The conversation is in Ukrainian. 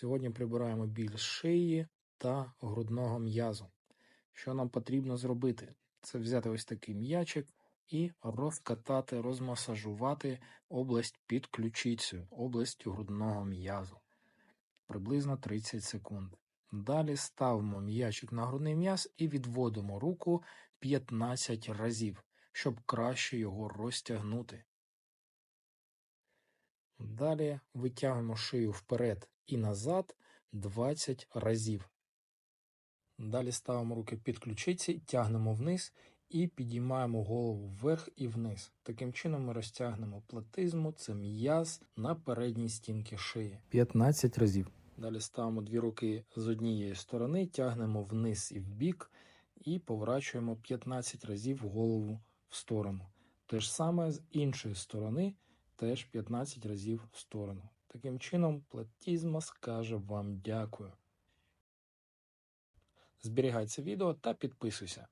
Сьогодні прибираємо біль шиї та грудного м'язу. Що нам потрібно зробити? Це взяти ось такий м'ячик і розкатати, розмасажувати область під ключицею, область грудного м'язу. Приблизно 30 секунд. Далі ставимо м'ячик на грудний м'яз і відводимо руку 15 разів, щоб краще його розтягнути. Далі витягуємо шию вперед і назад 20 разів. Далі ставимо руки під ключиці, тягнемо вниз і підіймаємо голову вверх і вниз. Таким чином ми розтягнемо платизму, це м'яз на передній стінці шиї. 15 разів. Далі ставимо дві руки з однієї сторони, тягнемо вниз і вбік і поворачуємо 15 разів голову в сторону. Те ж саме з іншої сторони, теж 15 разів в сторону. Таким чином, платізма скаже вам дякую. Зберігай це відео та підписуйся.